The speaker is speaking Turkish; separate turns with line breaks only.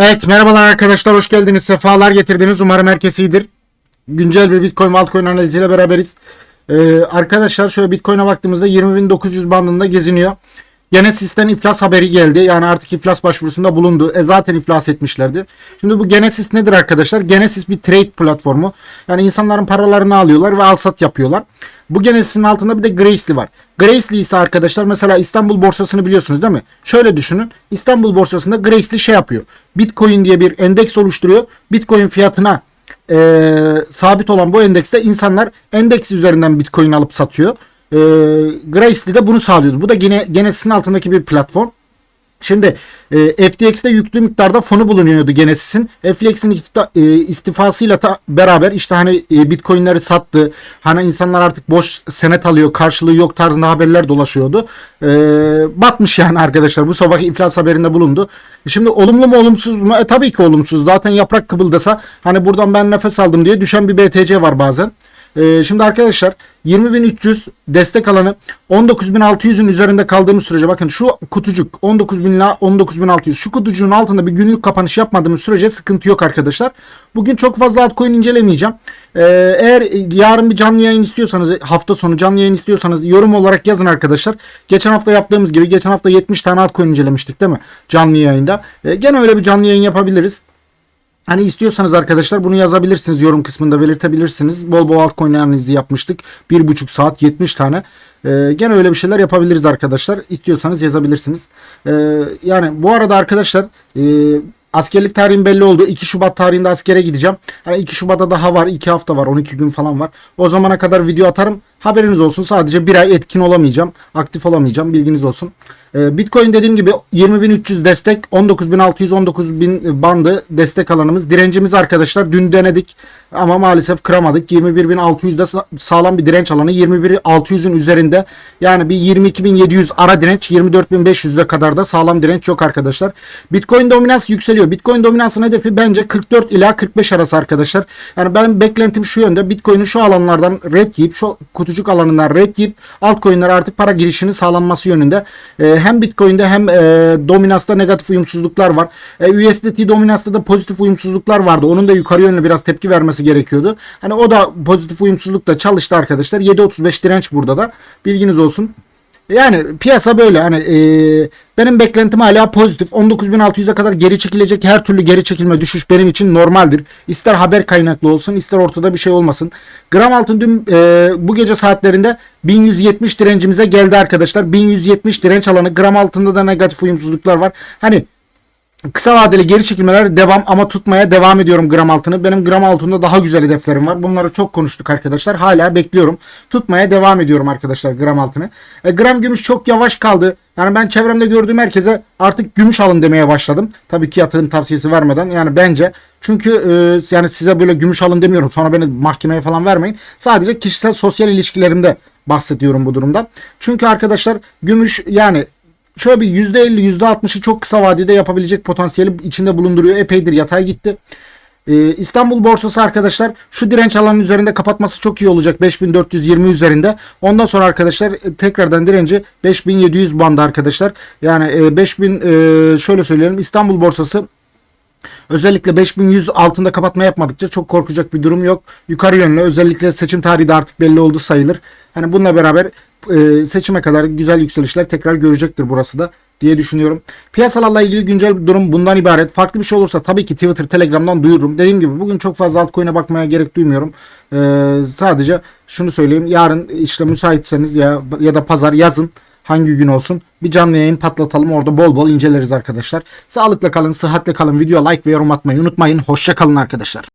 Evet merhabalar arkadaşlar hoş geldiniz. Sefalar getirdiniz. Umarım herkes iyidir. Güncel bir Bitcoin ve altcoin analiziyle beraberiz. Ee, arkadaşlar şöyle Bitcoin'e baktığımızda 20.900 bandında geziniyor. Genesis'ten iflas haberi geldi. Yani artık iflas başvurusunda bulundu. E zaten iflas etmişlerdi. Şimdi bu Genesis nedir arkadaşlar? Genesis bir trade platformu. Yani insanların paralarını alıyorlar ve al sat yapıyorlar. Bu Genesis'in altında bir de Gracely var. Gracely ise arkadaşlar mesela İstanbul borsasını biliyorsunuz değil mi? Şöyle düşünün. İstanbul borsasında Gracely şey yapıyor. Bitcoin diye bir endeks oluşturuyor. Bitcoin fiyatına e, sabit olan bu endekste insanlar endeks üzerinden Bitcoin alıp satıyor. E, Gracely de bunu sağlıyordu. Bu da yine Genesis'in altındaki bir platform. Şimdi e, FTX'te yüklü miktarda fonu bulunuyordu Genesis'in. FTX'in ifta- e, istifasıyla ta- beraber işte hani e, Bitcoin'leri sattı. Hani insanlar artık boş senet alıyor, karşılığı yok tarzında haberler dolaşıyordu. E, batmış yani arkadaşlar. Bu sabah iflas haberinde bulundu. E, Şimdi olumlu mu olumsuz mu? E, tabii ki olumsuz. Zaten yaprak kıbıldasa hani buradan ben nefes aldım diye düşen bir BTC var bazen. Ee, şimdi arkadaşlar 20.300 destek alanı 19.600'ün üzerinde kaldığımız sürece bakın şu kutucuk 19.000 ile 19.600 şu kutucuğun altında bir günlük kapanış yapmadığımız sürece sıkıntı yok arkadaşlar. Bugün çok fazla altcoin incelemeyeceğim. Ee, eğer yarın bir canlı yayın istiyorsanız hafta sonu canlı yayın istiyorsanız yorum olarak yazın arkadaşlar. Geçen hafta yaptığımız gibi geçen hafta 70 tane altcoin incelemiştik değil mi? Canlı yayında. Ee, gene öyle bir canlı yayın yapabiliriz. Hani istiyorsanız arkadaşlar bunu yazabilirsiniz yorum kısmında belirtebilirsiniz. Bol bol altcoin analizi yapmıştık. 1,5 saat 70 tane. Ee, gene öyle bir şeyler yapabiliriz arkadaşlar. İstiyorsanız yazabilirsiniz. Ee, yani bu arada arkadaşlar e, askerlik tarihim belli oldu. 2 Şubat tarihinde askere gideceğim. Hani 2 Şubat'a daha var. 2 hafta var. 12 gün falan var. O zamana kadar video atarım. Haberiniz olsun. Sadece bir ay etkin olamayacağım. Aktif olamayacağım. Bilginiz olsun. Ee, Bitcoin dediğim gibi 20.300 destek 19.600 19.000 bandı destek alanımız. Direncimiz arkadaşlar dün denedik ama maalesef kıramadık. 21.600'de sa- sağlam bir direnç alanı. 21.600'ün üzerinde yani bir 22.700 ara direnç 24.500'e kadar da sağlam direnç yok arkadaşlar. Bitcoin dominans yükseliyor. Bitcoin dominansın hedefi bence 44 ila 45 arası arkadaşlar. Yani benim beklentim şu yönde. Bitcoin'in şu alanlardan red yiyip şu kutucuk alanından red yiyip altcoin'lere artık para girişinin sağlanması yönünde. Ee, hem Bitcoin'de hem e, dominansta negatif uyumsuzluklar var. E, USDT dominansta da pozitif uyumsuzluklar vardı. Onun da yukarı yönlü biraz tepki vermesi gerekiyordu. Hani o da pozitif uyumsuzlukla çalıştı arkadaşlar. 7.35 direnç burada da. Bilginiz olsun. Yani piyasa böyle hani e, benim beklentim hala pozitif. 19.600'e kadar geri çekilecek her türlü geri çekilme düşüş benim için normaldir. İster haber kaynaklı olsun ister ortada bir şey olmasın. Gram altın dün e, bu gece saatlerinde 1170 direncimize geldi arkadaşlar. 1170 direnç alanı gram altında da negatif uyumsuzluklar var. Hani Kısa vadeli geri çekilmeler devam ama tutmaya devam ediyorum gram altını. Benim gram altında daha güzel hedeflerim var. Bunları çok konuştuk arkadaşlar. Hala bekliyorum. Tutmaya devam ediyorum arkadaşlar gram altını. E, gram gümüş çok yavaş kaldı. Yani ben çevremde gördüğüm herkese artık gümüş alın demeye başladım. Tabii ki yatırım tavsiyesi vermeden. Yani bence çünkü e, yani size böyle gümüş alın demiyorum. Sonra beni mahkemeye falan vermeyin. Sadece kişisel sosyal ilişkilerimde bahsediyorum bu durumdan. Çünkü arkadaşlar gümüş yani şöyle bir %50 %60'ı çok kısa vadede yapabilecek potansiyeli içinde bulunduruyor. Epeydir yatay gitti. Ee, İstanbul borsası arkadaşlar şu direnç alanının üzerinde kapatması çok iyi olacak. 5420 üzerinde. Ondan sonra arkadaşlar e, tekrardan direnci 5700 bandı arkadaşlar. Yani e, 5000 e, şöyle söyleyelim İstanbul borsası Özellikle 5100 altında kapatma yapmadıkça çok korkacak bir durum yok. Yukarı yönlü özellikle seçim tarihi de artık belli oldu sayılır. Hani bununla beraber e, seçime kadar güzel yükselişler tekrar görecektir burası da diye düşünüyorum. Piyasalarla ilgili güncel durum bundan ibaret. Farklı bir şey olursa tabii ki Twitter, Telegram'dan duyururum. Dediğim gibi bugün çok fazla altcoin'e bakmaya gerek duymuyorum. Ee, sadece şunu söyleyeyim. Yarın işte müsaitseniz ya ya da pazar yazın hangi gün olsun bir canlı yayın patlatalım orada bol bol inceleriz arkadaşlar. Sağlıkla kalın, sıhhatle kalın. Video like ve yorum atmayı unutmayın. Hoşça kalın arkadaşlar.